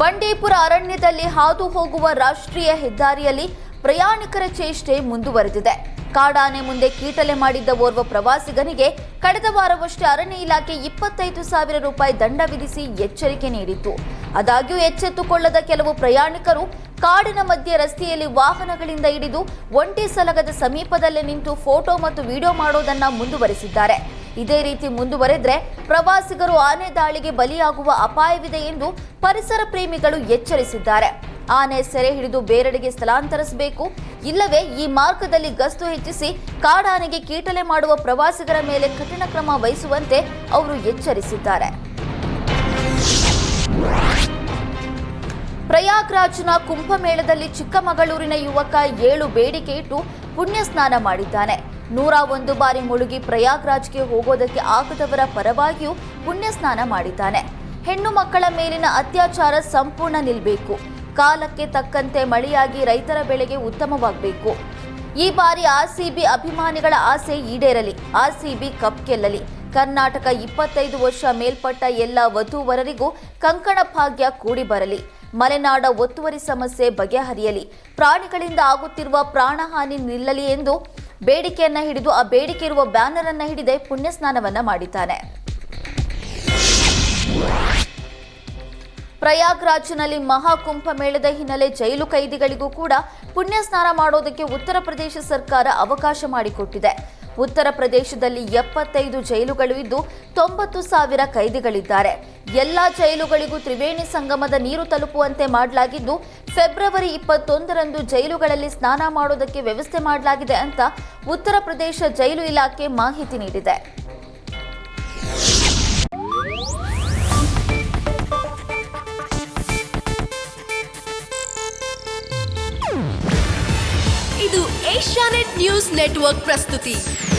ಬಂಡೀಪುರ ಅರಣ್ಯದಲ್ಲಿ ಹಾದು ಹೋಗುವ ರಾಷ್ಟ್ರೀಯ ಹೆದ್ದಾರಿಯಲ್ಲಿ ಪ್ರಯಾಣಿಕರ ಚೇಷ್ಟೆ ಮುಂದುವರೆದಿದೆ. ಕಾಡಾನೆ ಮುಂದೆ ಕೀಟಲೆ ಮಾಡಿದ್ದ ಓರ್ವ ಪ್ರವಾಸಿಗನಿಗೆ ಕಳೆದ ವಾರವಷ್ಟೇ ಅರಣ್ಯ ಇಲಾಖೆ ಇಪ್ಪತ್ತೈದು ಸಾವಿರ ರೂಪಾಯಿ ದಂಡ ವಿಧಿಸಿ ಎಚ್ಚರಿಕೆ ನೀಡಿತ್ತು. ಆದಾಗ್ಯೂ ಎಚ್ಚೆತ್ತುಕೊಳ್ಳದ ಕೆಲವು ಪ್ರಯಾಣಿಕರು ಕಾಡಿನ ಮಧ್ಯೆ ರಸ್ತೆಯಲ್ಲಿ ವಾಹನಗಳಿಂದ ಹಿಡಿದು ಒಂಟಿ ಸಲಗದ ಸಮೀಪದಲ್ಲೇ ನಿಂತು ಫೋಟೋ ಮತ್ತು ವಿಡಿಯೋ ಮಾಡೋದನ್ನ ಮುಂದುವರೆಸಿದ್ದಾರೆ. ಇದೇ ರೀತಿ ಮುಂದುವರೆದ್ರೆ ಪ್ರವಾಸಿಗರು ಆನೆ ದಾಳಿಗೆ ಬಲಿಯಾಗುವ ಅಪಾಯವಿದೆ ಎಂದು ಪರಿಸರ ಪ್ರೇಮಿಗಳು ಎಚ್ಚರಿಸಿದ್ದಾರೆ. ಆನೆ ಸೆರೆ ಹಿಡಿದು ಬೇರೆಡೆಗೆ ಸ್ಥಳಾಂತರಿಸಬೇಕು. ಇಲ್ಲವೇ ಈ ಮಾರ್ಗದಲ್ಲಿ ಗಸ್ತು ಹೆಚ್ಚಿಸಿ ಕಾಡಾನೆಗೆ ಕೀಟಲೆ ಮಾಡುವ ಪ್ರವಾಸಿಗರ ಮೇಲೆ ಕಠಿಣ ಕ್ರಮ ವಹಿಸುವಂತೆ ಅವರು ಎಚ್ಚರಿಸಿದ್ದಾರೆ. ಪ್ರಯಾಗ್ರಾಜ್ನ ಕುಂಭಮೇಳದಲ್ಲಿ ಚಿಕ್ಕಮಗಳೂರಿನ ಯುವಕ ಏಳು ಬೇಡಿಕೆ ಇಟ್ಟು ಪುಣ್ಯ ಸ್ನಾನ ಮಾಡಿದ್ದಾನೆ. ನೂರ ಒಂದು ಬಾರಿ ಮುಳುಗಿ ಪ್ರಯಾಗ್ರಾಜ್ಗೆ ಹೋಗೋದಕ್ಕೆ ಆಗದವರ ಪರವಾಗಿಯೂ ಪುಣ್ಯ ಸ್ನಾನ ಮಾಡಿದ್ದಾನೆ. ಹೆಣ್ಣು ಮಕ್ಕಳ ಮೇಲಿನ ಅತ್ಯಾಚಾರ ಸಂಪೂರ್ಣ ನಿಲ್ಬೇಕು. ಕಾಲಕ್ಕೆ ತಕ್ಕಂತೆ ಮಳೆಯಾಗಿ ರೈತರ ಬೆಳೆಗೆ ಉತ್ತಮವಾಗಬೇಕು. ಈ ಬಾರಿ ಆರ್ಸಿಬಿ ಅಭಿಮಾನಿಗಳ ಆಸೆ ಈಡೇರಲಿ, ಆರ್ಸಿಬಿ ಕಪ್ ಗೆಲ್ಲಲಿ. ಕರ್ನಾಟಕ ಇಪ್ಪತ್ತೈದು ವರ್ಷ ಮೇಲ್ಪಟ್ಟ ಎಲ್ಲ ವಧುವರರಿಗೂ ಕಂಕಣ ಭಾಗ್ಯ ಕೂಡಿ ಬರಲಿ ಮಲೆನಾಡ ಒತ್ತುವರಿ ಸಮಸ್ಯೆ ಬಗೆಹರಿಯಲಿ. ಪ್ರಾಣಿಗಳಿಂದ ಆಗುತ್ತಿರುವ ಪ್ರಾಣಹಾನಿ ನಿಲ್ಲಲಿ ಎಂದು ಬೇಡಿಕೆಯನ್ನ ಹಿಡಿದು ಆ ಬೇಡಿಕೆ ಇರುವ ಬ್ಯಾನರ್ ಅನ್ನ ಹಿಡಿದೇ ಪುಣ್ಯ ಸ್ನಾನವನ್ನ ಮಾಡಿದ್ದಾನೆ. ಪ್ರಯಾಗ್ರಾಜ್ನಲ್ಲಿ ಮಹಾಕುಂಭ ಮೇಳದ ಹಿನ್ನೆಲೆ ಜೈಲು ಕೈದಿಗಳಿಗೂ ಕೂಡ ಪುಣ್ಯ ಸ್ನಾನ ಮಾಡೋದಕ್ಕೆ ಉತ್ತರ ಪ್ರದೇಶ ಸರ್ಕಾರ ಅವಕಾಶ ಮಾಡಿಕೊಟ್ಟಿದೆ. ಉತ್ತರ ಪ್ರದೇಶದಲ್ಲಿ ಎಪ್ಪತ್ತೈದು ಜೈಲುಗಳು ಇದ್ದು ತೊಂಬತ್ತು ಸಾವಿರ ಕೈದಿಗಳಿದ್ದಾರೆ. ಎಲ್ಲಾ ಜೈಲುಗಳಿಗೂ ತ್ರಿವೇಣಿ ಸಂಗಮದ ನೀರು ತಲುಪುವಂತೆ ಮಾಡಲಾಗಿದ್ದು, ಫೆಬ್ರವರಿ ಇಪ್ಪತ್ತೊಂದರಂದು ಜೈಲುಗಳಲ್ಲಿ ಸ್ನಾನ ಮಾಡೋದಕ್ಕೆ ವ್ಯವಸ್ಥೆ ಮಾಡಲಾಗಿದೆ ಅಂತ ಉತ್ತರ ಪ್ರದೇಶ ಜೈಲು ಇಲಾಖೆ ಮಾಹಿತಿ ನೀಡಿದೆ. ಇದು ಏಷ್ಯಾನೆಟ್ ನ್ಯೂಸ್ ನೆಟ್ವರ್ಕ್ ಪ್ರಸ್ತುತಿ.